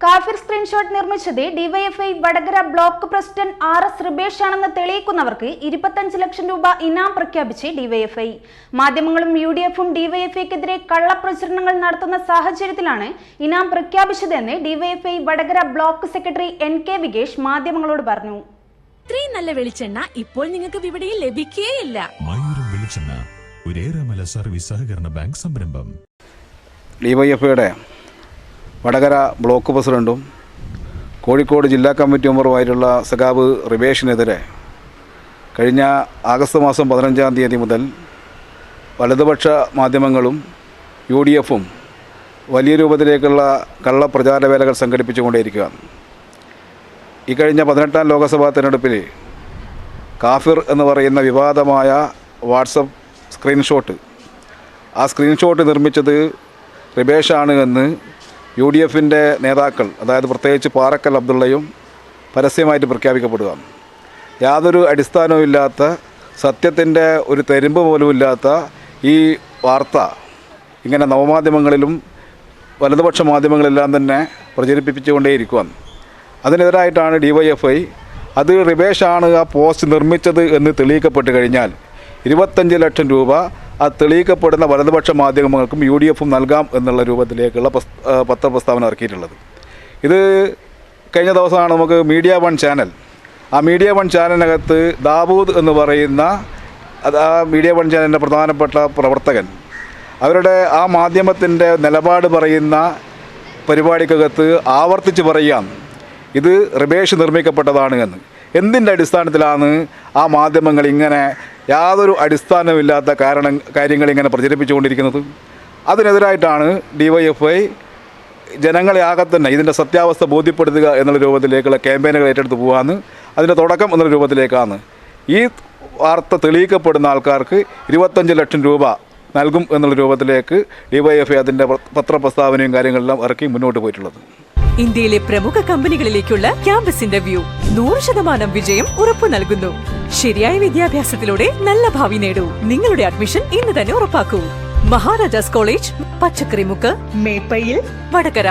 കാഫിർ സ്ക്രീൻഷോട്ട് നിർമ്മിച്ചത് DYFI Vadakara block president R S Ribesh ആണെന്ന് തെളിയിക്കുന്നവർക്ക് ഇരുപത്തഞ്ച് ലക്ഷം രൂപ ഇനാം പ്രഖ്യാപിച്ച് ഡിവൈഎഫ്ഐ. മാധ്യമങ്ങളും യു ഡി എഫും ഡിവൈഎഫ്ഐക്കെതിരെ കള്ളപ്രചരണങ്ങൾ നടത്തുന്ന സാഹചര്യത്തിലാണ് ഇനാം പ്രഖ്യാപിച്ചതെന്ന് DYFI Vadakara block secretary N K Vikesh മാധ്യമങ്ങളോട് പറഞ്ഞു. ഇത്രയും നല്ല വെളിച്ചെണ്ണ ഇപ്പോൾ നിങ്ങൾക്ക് വിപണിയിൽ ലഭിക്കുകയില്ല വെളിച്ചെണ്ണ സർവീസ് സഹകരണ ബാങ്ക് സംരംഭം. ഡിവൈഎഫ്ഐയുടെ വടകര ബ്ലോക്ക് പ്രസിഡന്റും കോഴിക്കോട് ജില്ലാ കമ്മിറ്റി മെമ്പറുമായിട്ടുള്ള സഖാബ് റിബേഷിനെതിരെ കഴിഞ്ഞ ആഗസ്റ്റ് മാസം പതിനഞ്ചാം തീയതി മുതൽ വലതുപക്ഷ മാധ്യമങ്ങളും യു ഡി എഫും വലിയ രൂപത്തിലേക്കുള്ള കള്ളപ്രചാര വേലകൾ സംഘടിപ്പിച്ചുകൊണ്ടേയിരിക്കുകയാണ്. ഈ കഴിഞ്ഞ പതിനെട്ടാം ലോക്സഭാ തെരഞ്ഞെടുപ്പിൽ കാഫിർ എന്ന് പറയുന്ന വിവാദമായ വാട്സപ്പ് സ്ക്രീൻഷോട്ട് ആ സ്ക്രീൻഷോട്ട് നിർമ്മിച്ചത് റിബേഷാണ് എന്ന് യു ഡി എഫിന്റെ നേതാക്കൾ അതായത് പ്രത്യേകിച്ച് പാറക്കൽ അബ്ദുള്ളയും പരസ്യമായിട്ട് പ്രഖ്യാപിക്കപ്പെടുക യാതൊരു അടിസ്ഥാനവും ഇല്ലാത്ത സത്യത്തിന്റെ ഒരു തെരുമ്പ് പോലും ഇല്ലാത്ത ഈ വാർത്ത ഇങ്ങനെ നവമാധ്യമങ്ങളിലും വലതുപക്ഷ മാധ്യമങ്ങളെല്ലാം തന്നെ പ്രചരിപ്പിച്ചുകൊണ്ടേയിരിക്കുകയാണ് അതിനെതിരായിട്ടാണ് ഡി വൈ എഫ് ഐ അത് റിവേഷാണ് ആ പോസ്റ്റ് നിർമ്മിച്ചത് എന്ന് തെളിയിക്കപ്പെട്ട് കഴിഞ്ഞാൽ ഇരുപത്തഞ്ച് ലക്ഷം രൂപ ആ തെളിയിക്കപ്പെടുന്ന വലതുപക്ഷ മാധ്യമങ്ങൾക്കും യു ഡി എഫും നൽകാം എന്നുള്ള രൂപത്തിലേക്കുള്ള പത്രപ്രസ്താവന ഇറക്കിയിട്ടുള്ളത്. ഇത് കഴിഞ്ഞ ദിവസമാണ് നമുക്ക് മീഡിയ വൺ ചാനൽ. ആ മീഡിയ വൺ ചാനലിനകത്ത് ദാവൂദ് എന്ന് പറയുന്ന ആ മീഡിയ വൺ ചാനലിന്റെ പ്രധാനപ്പെട്ട പ്രവർത്തകൻ അവരുടെ ആ മാധ്യമത്തിന്റെ നിലപാട് പറയുന്ന പരിപാടിക്കകത്ത് ആവർത്തിച്ച് പറയാം ഇത് റിബേഷ് നിർമ്മിക്കപ്പെട്ടതാണ് എന്ന്. എന്തിന്റെ അടിസ്ഥാനത്തിലാണ് ആ മാധ്യമങ്ങൾ ഇങ്ങനെ യാതൊരു അടിസ്ഥാനമില്ലാത്ത കാരണം കാര്യങ്ങൾ ഇങ്ങനെ പ്രചരിപ്പിച്ചുകൊണ്ടിരിക്കുന്നത്. അതിനെതിരായിട്ടാണ് ഡിവൈഎഫ്ഐ ജനങ്ങളെ ആകെ തന്നെ ഇതിന്റെ സത്യാവസ്ഥ ബോധ്യപ്പെടുത്തുക എന്നുള്ള രൂപത്തിലേക്കുള്ള ക്യാമ്പയിനുകൾ ഏറ്റെടുത്ത് പോകാമെന്ന് അതിന്റെ തുടക്കം എന്നുള്ള രൂപത്തിലേക്കാണ്. ഈ വാർത്ത തെളിയിക്കപ്പെടുന്ന ആൾക്കാർക്ക് ഇരുപത്തഞ്ച് ലക്ഷം രൂപ നൽകും എന്നുള്ള രൂപത്തിലേക്ക് ഡിവൈഎഫ്ഐ അതിന്റെ പത്രപ്രസ്താവനയും കാര്യങ്ങളെല്ലാം ഇറക്കി മുന്നോട്ട് പോയിട്ടുള്ളത്. ഇന്ത്യയിലെ പ്രമുഖ കമ്പനികളിലേക്കുള്ള ക്യാമ്പസ് ഇന്റർവ്യൂ നൂറ് ശതമാനം വിജയം ഉറപ്പു നൽകുന്നു. ശരിയായ വിദ്യാഭ്യാസത്തിലൂടെ നല്ല ഭാവി നേടൂ. നിങ്ങളുടെ അഡ്മിഷൻ ഇന്ന് തന്നെ ഉറപ്പാക്കൂ. മഹാരാജാസ് കോളേജ് പച്ചക്കറിമുക്ക് മേപ്പയിൽ വടകര.